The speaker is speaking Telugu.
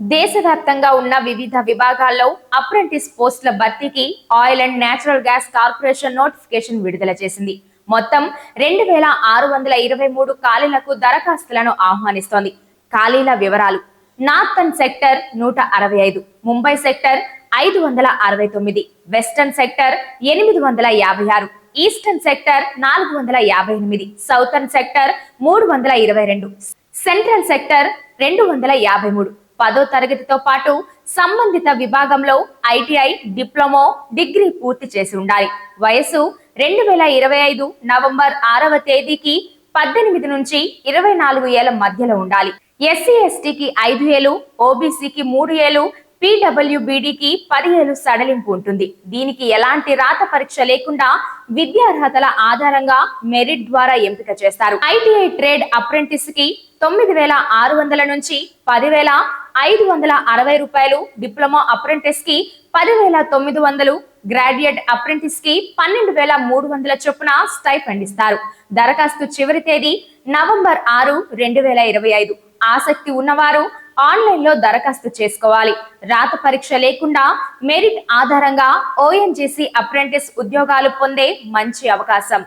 దేశవ్యాప్తంగా ఉన్న వివిధ విభాగాల్లో అప్రెంటిస్ పోస్టుల భర్తీకి oil and natural gas corporation notification విడుదల చేసింది. మొత్తం రెండు వేల ఆరు వందల ఇరవై మూడు ఖాళీలకు దరఖాస్తులను ఆహ్వానిస్తోంది. ఖాళీల వివరాలు. నార్థన్ సెక్టర్ నూట అరవై ఐదు ముంబై సెక్టర్ ఐదు వందల అరవై తొమ్మిది వెస్టర్న్ సెక్టర్ ఎనిమిది వందల యాభై ఆరు ఈస్టర్న్ సెక్టర్ నాలుగు వందల యాభై ఎనిమిది సౌతర్న్ సెక్టర్ మూడు వందల ఇరవై రెండు సెంట్రల్ సెక్టర్ రెండు వందల యాభై మూడు. పదో తరగతితో పాటు సంబంధిత విభాగంలో ఐటీఐ డిప్లొమో డిగ్రీ పూర్తి చేసి ఉండాలి. వయసు రెండు వేల ఇరవై ఐదు నవంబర్ ఆరవ తేదీకి పద్దెనిమిది నుంచి ఇరవై నాలుగు ఏళ్ళ మధ్యలో ఉండాలి. ఎస్సీ ఎస్టీకి ఐదు ఏళ్ళు ఓబీసీకి మూడు ఏళ్ళు పీడబ్ల్యూబీడీకి పది ఏళ్ళు సడలింపు ఉంటుంది. దీనికి ఎలాంటి రాత పరీక్ష లేకుండా విద్యార్హతల ఆధారంగా మెరిట్ ద్వారా ఎంపిక చేస్తారు. ఐటీఐ ట్రేడ్ అప్రెంటిస్కి తొమ్మిది వేల ఆరు వందల నుంచి పదివేల ఐదు వందల అరవై రూపాయలు డిప్లొమా అప్రెంటిస్కి పదివేల తొమ్మిది వందలు గ్రాడ్యుయేట్ అప్రెంటిస్కి పన్నెండు వేల మూడు వందల చొప్పున స్టైఫండ్ ఇస్తారు. దరఖాస్తు చివరి తేదీ నవంబర్ ఆరు రెండు వేల ఇరవై ఐదు. ఆసక్తి ఉన్నవారు ఆన్లైన్లో దరఖాస్తు చేసుకోవాలి. రాత పరీక్ష లేకుండా మెరిట్ ఆధారంగా ఓఎన్జీసీ అప్రెంటిస్ ఉద్యోగాలు పొందే మంచి అవకాశం.